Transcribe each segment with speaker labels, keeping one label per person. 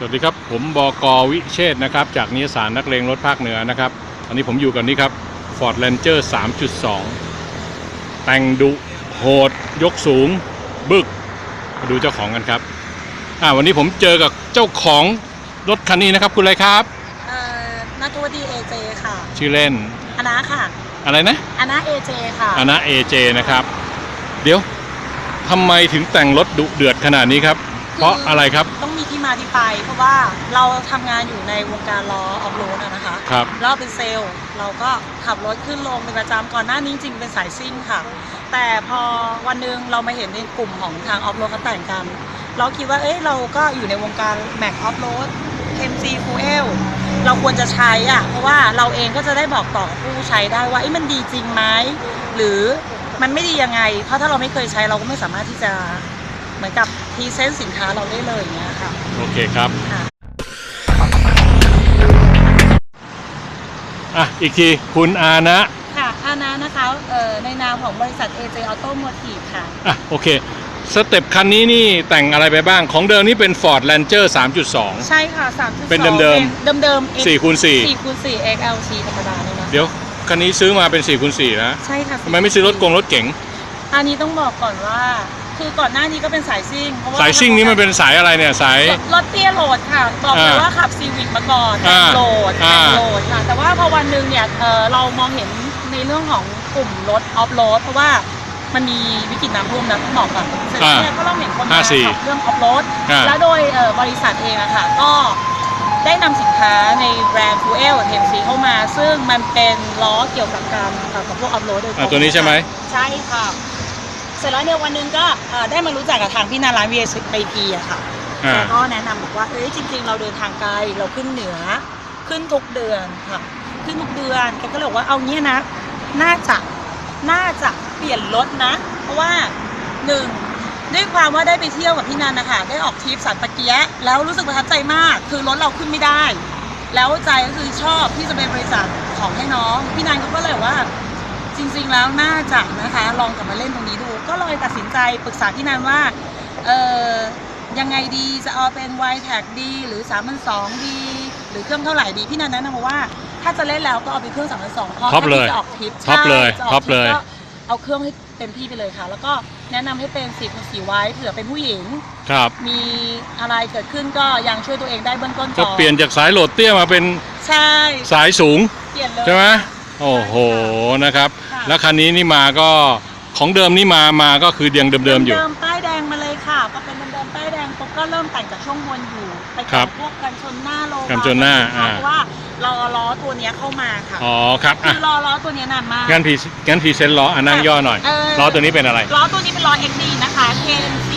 Speaker 1: สวัสดีครับ ผมบอกวิเชษฐ์นะครับ จากนิยสารนักเลงรถภาคเหนือนะครับตอนนี้ผมอยู่กับนี่ครับ Ford Ranger 3.2 แต่งดุโหด ยกสูง บึก มาดูเจ้าของกันครับอ่าวันนี้ผมเจอกับเจ้าของรถคันนี้นะครับ คุณอะไรครับ
Speaker 2: เอ่อนัทวดีเอเจค่ะ
Speaker 1: ชื่อเล่น
Speaker 2: อนาค่ะ
Speaker 1: อะไรนะ
Speaker 2: อนาเอเจค่ะ
Speaker 1: อานะเอเจนะครับ เดี๋ยวทำไมถึงแต่งรถดุเดือดขนาดนี้ครับ เพราะอะไรครับ
Speaker 2: ต้องมีที่ มาที่ไป เพราะว่าเราทำงานอยู่ในวงการล้อออฟโรดอะนะคะ
Speaker 1: ครับ
Speaker 2: เราเป็นเซลล์เราก็ขับรถขึ้นลงเป็นประจำก่อนหน้านี้จริงๆเป็นสายซิ่งค่ะ แต่พอวันหนึ่งเรามาเห็นในกลุ่มของทางออฟโรดเขาแต่งกัน เราคิดว่าเอ้ยเราก็อยู่ในวงการแม็กออฟโรดเคมซีฟูเอลเราควรจะใช้อะเพราะว่าเราเองก็จะได้บอกต่อผู้ใช้ได้ว่าเอ้ยมันดีจริงไหมหรือมันไม่ดียังไง เพราะถ้าเราไม่เคยใช้เราก็ไม่สามารถที่จะ เหมือนกับพรีเซนต์สินค้าเราได้เลยอย่างเงี้ยค่ะ
Speaker 1: โอเคครับ
Speaker 2: ค่ะ
Speaker 1: อะอีกทีคุณอานะ
Speaker 2: ค่ะอานานะคะเอ่อในนามของบริษัท AJ Automotive ค่ะ
Speaker 1: อะโอเคสเต็ปคันนี้นี่แต่งอะไรไปบ้างของเดิมนี่เป็น Ford Ranger 3.2
Speaker 2: ใช่ค่ะ3.2
Speaker 1: เป็นเดิมๆ
Speaker 2: เดิมเดิมๆ
Speaker 1: 4คูณ
Speaker 2: 4คูณ4 XLT ธรรมดาเลยนะ
Speaker 1: 4เดี๋ยวคันนี้ซื้อมาเป็น4คูณ4นะ
Speaker 2: ใช่ค่ะ
Speaker 1: ทำไมไม่ซื้อรถกงรถเก๋ง
Speaker 2: อันนี้ต้องบอกก่อนว่า คือก่อนหน้านี้ก็เป็นสายซิ่งเพราะว่า
Speaker 1: สายซิ่งนี้มันเป็นสายอะไรเนี่ยสาย
Speaker 2: รถเตี้ยโหลดค่ะบอกเลย
Speaker 1: อ่า
Speaker 2: ว่าขับซีวิกมาก่อน
Speaker 1: อ่า
Speaker 2: แต่งโหลด
Speaker 1: อ่า
Speaker 2: แต่งโหลดค่ะแต่ว่าพอวันหนึ่งเนี่ยเอ่อเรามองเห็นในเรื่องของกลุ่มรถออฟโรดเพราะว่ามันมีวิกฤตน้ำท่วมนะต้องบอกก่อนเสร็จแล้วเนี่ยก็เราเห็นคนมา
Speaker 1: ห้าสี่
Speaker 2: ขับเรื่องออฟโรด
Speaker 1: อ่า
Speaker 2: แล้วโดยเอ่อบริษัทเองอะค่ะก็ได้นำสินค้าในแบรนด์ฟูเอลเทมซีเข้ามา ซึ่งมันเป็นล้อเกี่ยวกับการขับกับพวกออฟโรดโดยตร
Speaker 1: อะ
Speaker 2: ง
Speaker 1: ตัวนี้ใช่ไหม
Speaker 2: ใช่ค่ะ เสร็จแล้วเนี่ยวันหนึงก็เอ่อได้มารู้จักกับทางพี่นาร้าน VS ไปพีอะค่ะ
Speaker 1: อ่า
Speaker 2: แกก็แนะนำบอกว่า เอ้ย จริง ๆ เราเดินทางไกล เราขึ้นเหนือ ขึ้นทุกเดือนค่ะ ขึ้นทุกเดือน แกก็เลยบอกว่า เอาเนี้ยนะ น่าจะ น่าจะเปลี่ยนรถนะ เพราะว่าหนึ่งด้วยความว่าได้ไปเที่ยวกับพี่นันนะคะ ได้ออกทริปสันปะเกียะแล้วรู้สึกประทับใจมาก คือรถเราขึ้นไม่ได้ แล้วใจก็คือชอบที่จะเป็นบริษัทของให้น้อง พี่นันเขาก็เลยบอกว่า จริงๆแล้วน่าจะนะคะลองกลับมาเล่นตรงนี้ดู ก็เลยตัดสินใจปรึกษาพี่นันว่าเออยังไงดีจะเอาเป็น y t a g ดี หรือ3 2 0 0ดีหรือเครื่องเท่าไหร่ดีพี่นันแนะนำมาว่า ถ้าจะเล่นแล้วก็เอาเป็นเครื่อง3 2 0 0เพราะ
Speaker 1: ท็อป
Speaker 2: ถ้า
Speaker 1: เลย
Speaker 2: พี่จะออกทริป
Speaker 1: ท็อปเลย
Speaker 2: ใช่จะก
Speaker 1: ท็อป
Speaker 2: ทริป
Speaker 1: เลย
Speaker 2: ก็เอาเครื่องให้เต็มที่ไปเลยค่ะ แล้วก็แนะนำให้เป็น4คูณ4ไว้เผื่อเป็นผู้หญิง
Speaker 1: ครับ
Speaker 2: มีอะไรเกิดขึ้นก็ยังช่วยตัวเองได้เบื้องต้น
Speaker 1: จะ
Speaker 2: ก่อน
Speaker 1: เปลี่ยนจากสายโหลดเตี้ยมาเป็น
Speaker 2: ใช่
Speaker 1: สายสูง
Speaker 2: เปลี่ยนเลย
Speaker 1: ใช่ไหม โอ้โหนะครับ
Speaker 2: ค่ะ
Speaker 1: แล้วคันนี้นี่มาก็ของเดิมนี่มามาก็คือยังเดิมๆอยู่
Speaker 2: เดิมๆป้ายแดงมาเลยค่ะพอเป็นเดิมๆป้ายแดงปุ๊บก็เริ่มแต่งจากช่วงบนอยู่ ไป
Speaker 1: ครั
Speaker 2: แต่
Speaker 1: บ
Speaker 2: งพวกกันชนหน้าโล
Speaker 1: กันชนหน้าอ่า
Speaker 2: เพราะว่าเราเอาล้อตัวเนี้ยเข้ามาค่ะ
Speaker 1: อ๋อครับ
Speaker 2: คื
Speaker 1: อะ
Speaker 2: อล้อล้อตัวเนี้ยนานมาก
Speaker 1: งั้นพรีงั้นพรีเซนต์ล้ออะนั่งย่อหน่อย
Speaker 2: เออ
Speaker 1: ล้อตัวนี้เป็นอะไร
Speaker 2: ล้อตัวนี้เป็นล้อ XD นะคะ KMC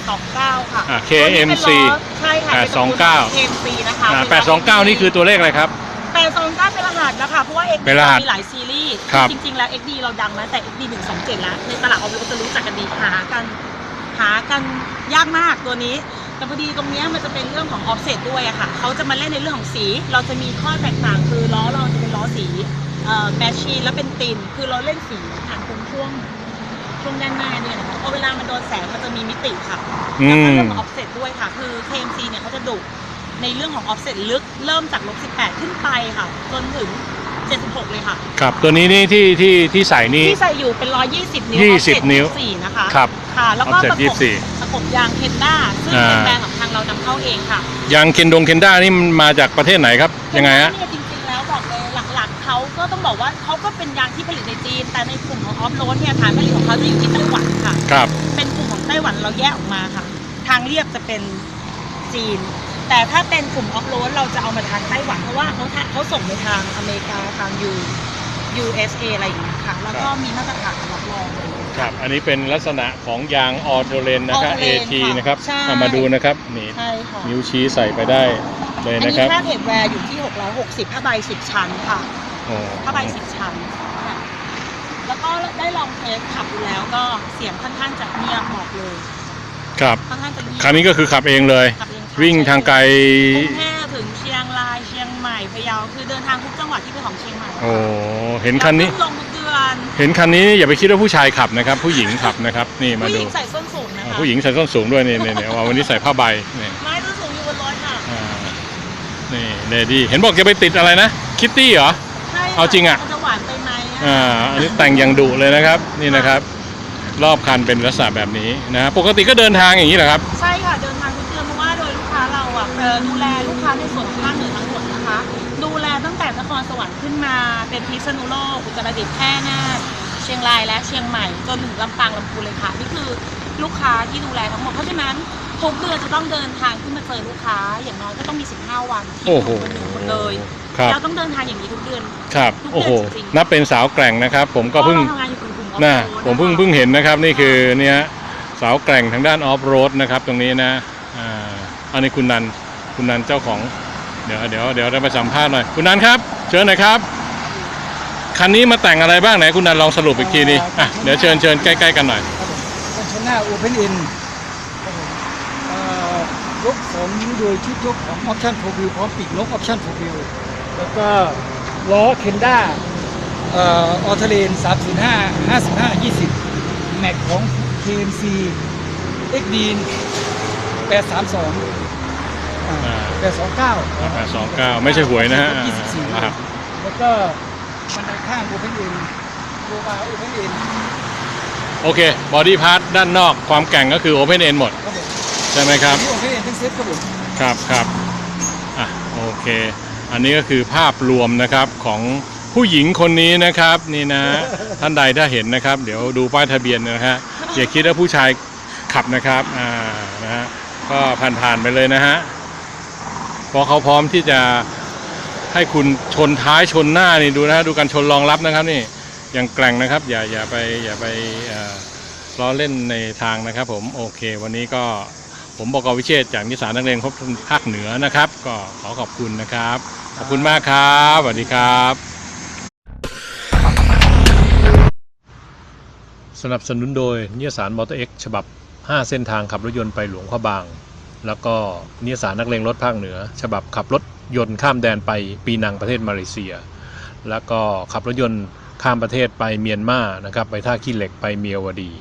Speaker 2: 829 ค่ะ
Speaker 1: อ่า
Speaker 2: ตัวนี้เป็น
Speaker 1: KMC
Speaker 2: ล้อใช่ค่ะเป็นตระกูลของ
Speaker 1: 829
Speaker 2: KMC นะคะ
Speaker 1: อ่า
Speaker 2: เป็ล้อ
Speaker 1: 829 นี่คือตัวเลขอะไรครับ
Speaker 2: 829เป็นร หัสนะคะเพราะว่า XD
Speaker 1: เป็นรหัส
Speaker 2: มีหลายซีรีส์
Speaker 1: ครับ
Speaker 2: จริงๆแล้ว XD เราดังมาตั้งแต่ XD 127แล้วในตลาดออฟโรดจะรู้จักกันดีหากันหากันยากมากตัวนี้ แต่พอดีตรงเนี้ยมันจะเป็นเรื่องของ offset ด้วยอะค่ะเขาจะมาเล่นในเรื่องของสี เราจะมีข้อแตกต่างคือล้อเราจะเป็นล้อสีเอ่อแมชชีนแล้วเป็นตินคือเราเล่นสีผ่านตรงช่วงช่วงด้านหน้าเนี่ยนะคะพอเวลามันโดนแสงมันจะมีมิติค่ะ
Speaker 1: อื
Speaker 2: แล้วก็
Speaker 1: ม
Speaker 2: เรื่องของ offset ด้วยค่ะ คือ KMC เนี่ยเขาจะดุ ในเรื่องของ offset ลึกเริ่มจากลบ18 ขึ้นไปค่ะ จนถึง 76 เลยค่ะ
Speaker 1: ครับตัวนี้นี่ที่ที่ที่ใส่นี่
Speaker 2: ที่ใส่อยู่เป็น 120 นิ้ว
Speaker 1: 20
Speaker 2: offset
Speaker 1: นิ้ว
Speaker 2: 24นะคะ
Speaker 1: ครับ
Speaker 2: ค่ะ แล้วก็
Speaker 1: offset
Speaker 2: ประกบ
Speaker 1: 24
Speaker 2: ประกบยางเคนด้าซึ่ง
Speaker 1: อ่า
Speaker 2: เป็นแบรนด์ของทางเรานำเข้าเองค่ะ
Speaker 1: ยางเคนดงเคนด้านี่มันมาจากประเทศไหนครับ ยังไงฮะ
Speaker 2: เนี่ยจริงๆแล้วบอกเลยหลักๆเขาก็ต้องบอกว่าเขาก็เป็นยางที่ผลิตในจีน แต่ในกลุ่มของออฟโรดเนี่ยฐานผลิตของเขาจะอยู่ที่ไต้หวันค่ะ
Speaker 1: ครับ
Speaker 2: เป็นกลุ่มของไต้หวันเราแยกออกมาค่ะ ทางเรียบจะเป็นจีน แต่ถ้าเป็นกลุ่มออฟโรดเราจะเอามาทางไต้หวันเพราะว่าเขาทางเขาส่งไปทางอเมริกาทางยู USA อะไรอย่างเงี้ยค่ะ แล้วก็มีมาตรฐานรับรองอะไรอย่างเงี้ย
Speaker 1: ครับ อันนี้เป็นลักษณะของยางออโตเลนนะครับ
Speaker 2: Autolen
Speaker 1: AT
Speaker 2: ค่ะ
Speaker 1: นะครับ
Speaker 2: ใช่
Speaker 1: เอามาดูนะครับนี่
Speaker 2: ใช่ค่ะ
Speaker 1: นิ้วชี้ใส่ไปได้เลย
Speaker 2: อัน
Speaker 1: นะ
Speaker 2: นี้
Speaker 1: ครับ
Speaker 2: ค่าเทรดแวร์อยู่ที่ 660ผ้าใบ10 ชั้นค่ะ
Speaker 1: โอ้
Speaker 2: ผ้าใบ10 ชั้นค่ะแล้วก็ได้ลองเทสขับดูแล้วก็เสียงค่อนข้างจะเงียบบอกเลย
Speaker 1: ครับ
Speaker 2: ค่อนข้างจะเงียบ
Speaker 1: คันนี้ก็คือขับเองเลย
Speaker 2: ขับเองค่ะ
Speaker 1: วิ่งทางไกล
Speaker 2: กรุงเทพถึงเชียงรายเชียงใหม่พะเยาคือเดินทางทุกจังหวัดที่เป็นของเชียงใหม่
Speaker 1: โอ้เห็นคันนี้
Speaker 2: แล้วขึ้ลงทุกเดือน
Speaker 1: เห็นคันนี้อย่าไปคิดว่าผู้ชายขับนะครับ ผู้หญิงขับนะครับ นี่มา
Speaker 2: ผู้ห
Speaker 1: ดู
Speaker 2: ญิงใส่ส้นสูงนะ
Speaker 1: อ่า
Speaker 2: คะ
Speaker 1: ผู้หญิงใส่ส้นสูงด้วยนี่นี่นี่เอาวันนี้ใส่ผ้าใบนี่
Speaker 2: ไม้ส้นสูงอยู่บนรถค่ะ
Speaker 1: อ่านี่เลดี้เห็นบอกจะไปติดอะไรนะ คิตตี้เหรอ
Speaker 2: ใช่ค่ะ
Speaker 1: เอาจริงอะ
Speaker 2: มันจะหวานไปไหมอะ
Speaker 1: อ่าอันนี้แต่งอย่างดุเลยนะครับนี่นะครับ รอบคันเป็นลักษณะแบบนี้นะปกติก็เดินทางอย่างนี้เหรอครับ
Speaker 2: ใช่ค่ะ ดูแลลูกค้าในส่วนของภาคเหนือทั้งหมดนะคะ ดูแลตั้งแต่นครสวรรค์ขึ้นมา เป็นพิษณุโลกอุตรดิตถ์แพร่น่านเชียงรายและเชียงใหม่จนถึงลำปางลำพูนเลยค่ะนี่คือลูกค้าที่ดูแลทั้งหมดเพราะฉะนั้นทุกเดือนจะต้องเดินทางขึ้นมาเจอลูกค้า อย่างน้อยก็ต้องมี 15 วันที่
Speaker 1: โอ้โห
Speaker 2: อยู่บนหนึ่งคนเลย
Speaker 1: ครับ
Speaker 2: เราต้องเดินทางอย่างนี้ทุกเดือน
Speaker 1: ครับ
Speaker 2: ทุกเดือน
Speaker 1: โอ้โห
Speaker 2: จริงๆ
Speaker 1: นับเป็นสาวแกร่งนะครับ ผมก็เพิ่ง
Speaker 2: พราะราทำงานอยู่กลุ่มออฟ
Speaker 1: นะ
Speaker 2: โรด
Speaker 1: ผมเพิ่ง
Speaker 2: นะคะ
Speaker 1: เพิ่งเห็นนะครับนี่คือเนี่ยสาวแกร่งทางด้านออฟโรดนะครับตรงนี้นะอ่าอันนี้คุณนัน คุณนันเจ้าของ เดี๋ยวเดี๋ยวเดี๋ยวเราไปสัมภาษณ์หน่อย คุณนันครับ เชิญหน่อยครับ คันนี้มาแต่งอะไรบ้างไหนคุณนันลองสรุปอีกทีนี้อะเดี๋ยวเชิญเชิญใกล้ๆกันหน่อย
Speaker 3: ครับผมเป็นชนหน้า Open In ครับผมเอ่อยกสองนิ้วโดยชุดยกของ Option 4 View พร้อมปีกนก Option 4 View แล้วก็ล้อเคนด้าเอ่อออเทเลน305 55 20 แม็กของ KMC XD 832 อ่า829
Speaker 1: แปดสองเก้าไม่ใช่หวยนะฮะ
Speaker 3: 24
Speaker 1: อ่าครับ
Speaker 3: แล้วก็บันไดข้าง Open In โลบา Open In
Speaker 1: โอเค บอดี้พาร์ทด้านนอกความแกร่งก็คือโอเพนเอ็นหมด
Speaker 3: ครับผม
Speaker 1: ใช่ไหมครับ
Speaker 3: นี่ Open In ทั้งเซ็ตครับผม
Speaker 1: ครับครับอะโอเค อันนี้ก็คือภาพรวมนะครับของผู้หญิงคนนี้นะครับนี่นะ ท่านใดถ้าเห็นนะครับ เดี๋ยวดูป้ายทะเบียนนะฮะอย่าคิดว่าผู้ชายขับนะครับอ่านะฮะก็ผ่านๆไปเลยนะฮะ เพราะเขาพร้อมที่จะให้คุณชนท้ายชนหน้านี่ดูนะฮะดูการชนรองรับนะครับนี่ยังแกร่งนะครับ อย่าอย่าไปอย่าไปล้อเล่นในทางนะครับ ผมโอเค วันนี้ก็ผมบอกวิเชษจากนิสานนักเรียนครบภาคเหนือนะครับ ก็ขอขอบคุณนะครับ ขอบคุณมากครับสวัสดีครับ สนับสนุนโดยนิสานมอเตอร์เอ็กฉบับ 5 เส้นทางขับรถยนต์ไปหลวงพระบาง แล้วก็นิสานนักเลงรถภาคเหนือ ฉบับขับรถยนต์ข้ามแดนไปปีนังประเทศมาเลเซีย แล้วก็ขับรถยนต์ข้ามประเทศไปเมียนมานะครับไปท่าขี้เหล็กไปเมียวดี